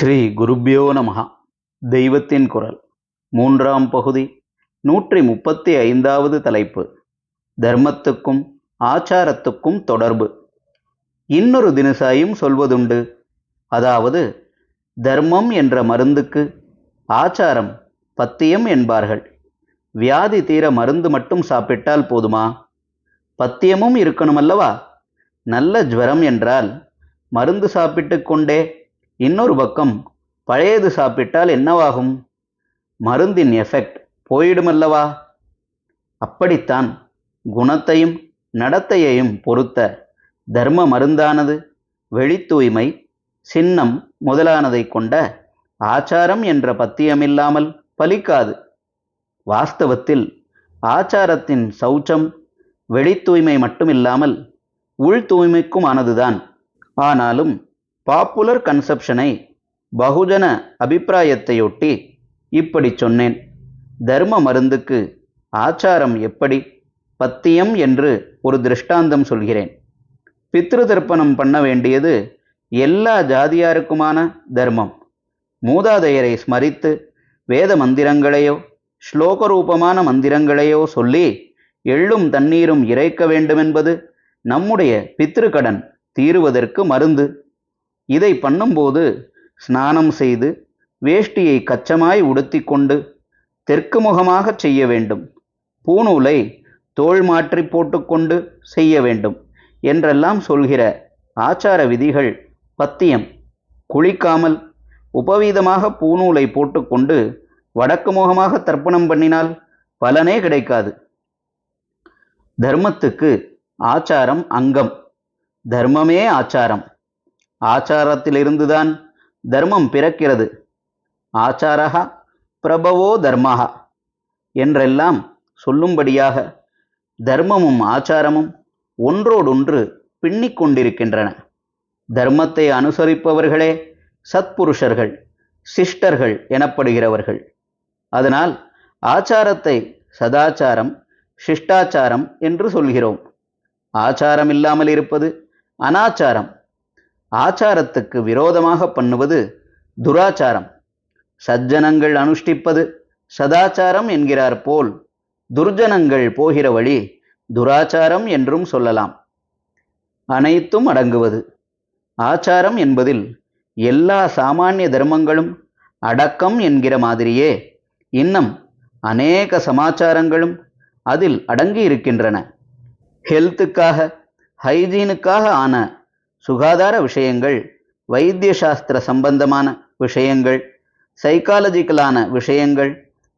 ஸ்ரீ குருப்யோ நமஹா. தெய்வத்தின் குரல். மூன்றாம் பகுதி. நூற்றி முப்பத்தி ஐந்தாவது தலைப்பு. தர்மத்துக்கும் ஆச்சாரத்துக்கும் தொடர்பு. இன்னொரு தினசாயும் சொல்வதுண்டு. அதாவது தர்மம் என்ற மருந்துக்கு ஆச்சாரம் பத்தியம் என்பார்கள். வியாதி தீர மருந்து மட்டும் சாப்பிட்டால் போதுமா? பத்தியமும் இருக்கணுமல்லவா? நல்ல ஜுவரம் என்றால் மருந்து சாப்பிட்டு கொண்டே இன்னொரு பக்கம் பழையது சாப்பிட்டால் என்னவாகும்? மருந்தின் எஃபெக்ட் போயிடுமல்லவா? அப்படித்தான் குணத்தையும் நடத்தையையும் பொறுத்த தர்ம மருந்தானது வெளித்தூய்மை சின்னம் முதலானதை கொண்ட ஆச்சாரம் என்ற பத்தியமில்லாமல் பலிக்காது. வாஸ்தவத்தில் ஆச்சாரத்தின் சௌச்சம் வெளித்தூய்மை மட்டுமில்லாமல் உள் தூய்மைக்குமானதுதான். ஆனாலும் பாப்புலர் கன்செப்ஷனை பகுஜன அபிப்பிராயத்தையொட்டி இப்படி சொன்னேன். தர்ம மருந்துக்கு ஆச்சாரம் எப்படி? பத்தியம் என்று ஒரு திருஷ்டாந்தம் சொல்கிறேன். பித்ரு தர்ப்பணம் பண்ண வேண்டியது எல்லா ஜாதியாருக்குமான தர்மம். மூதாதையரை ஸ்மரித்து வேத மந்திரங்களையோ ஸ்லோகரூபமான மந்திரங்களையோ சொல்லி எள்ளும் தண்ணீரும் இறைக்க வேண்டுமென்பது நம்முடைய பித்ருக்கடன் தீருவதற்கு மருந்து. இதை பண்ணும்போது ஸ்நானம் செய்து வேஷ்டியை கச்சமாய் உடுத்தி கொண்டு தெற்கு முகமாகச் செய்ய வேண்டும். பூநூலை தோள் மாற்றி போட்டுக்கொண்டு செய்ய வேண்டும் என்றெல்லாம் சொல்கிற ஆச்சார விதிகள் பத்தியம். குளிக்காமல் உபவீதமாக பூநூலை போட்டுக்கொண்டு வடக்கு முகமாக தர்ப்பணம் பண்ணினால் பலனே கிடைக்காது. தர்மத்துக்கு ஆச்சாரம் அங்கம். தர்மமே ஆச்சாரம். ஆச்சாரத்திலிருந்துதான் தர்மம் பிறக்கிறது. ஆச்சாரகா பிரபவோ தர்மஹா என்றெல்லாம் சொல்லும்படியாக தர்மமும் ஆச்சாரமும் ஒன்றோடொன்று பின்னிக் கொண்டிருக்கின்றன. தர்மத்தை அனுசரிப்பவர்களே சத்புருஷர்கள் சிஷ்டர்கள் எனப்படுகிறவர்கள். அதனால் ஆச்சாரத்தை சதாச்சாரம் சிஷ்டாச்சாரம் என்று சொல்கிறோம். ஆச்சாரம் இல்லாமல் இருப்பது அனாச்சாரம். ஆச்சாரத்துக்கு விரோதமாக பண்ணுவது துராச்சாரம். சஜ்ஜனங்கள் அனுஷ்டிப்பது சதாச்சாரம் என்கிறார் போல் துர்ஜனங்கள் போகிற வழி துராச்சாரம் என்றும் சொல்லலாம். அனைத்தும் அடங்குவது. ஆச்சாரம் என்பதில் எல்லா சாமானிய தர்மங்களும் அடக்கம் என்கிற மாதிரியே இன்னும் அநேக சமாச்சாரங்களும் அதில் அடங்கி இருக்கின்றன ஹெல்த்துக்காக ஹைஜீனுக்காக ஆன சுகாதார விஷயங்கள் வைத்திய சாஸ்திர சம்பந்தமான விஷயங்கள் சைக்காலஜிக்கலான விஷயங்கள்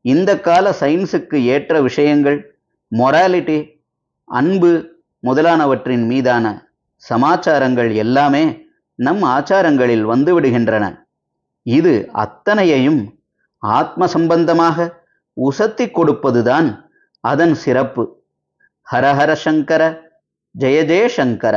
இந்த கால சயின்ஸுக்கு ஏற்ற விஷயங்கள் மொராலிட்டி அன்பு முதலானவற்றின் மீதான சமாச்சாரங்கள் எல்லாமே நம் ஆச்சாரங்களில் வந்துவிடுகின்றன இது அத்தனையையும் ஆத்ம சம்பந்தமாக உசத்தி கொடுப்பதுதான் அதன் சிறப்பு. ஹரஹர சங்கர ஜெய ஜெயசங்கர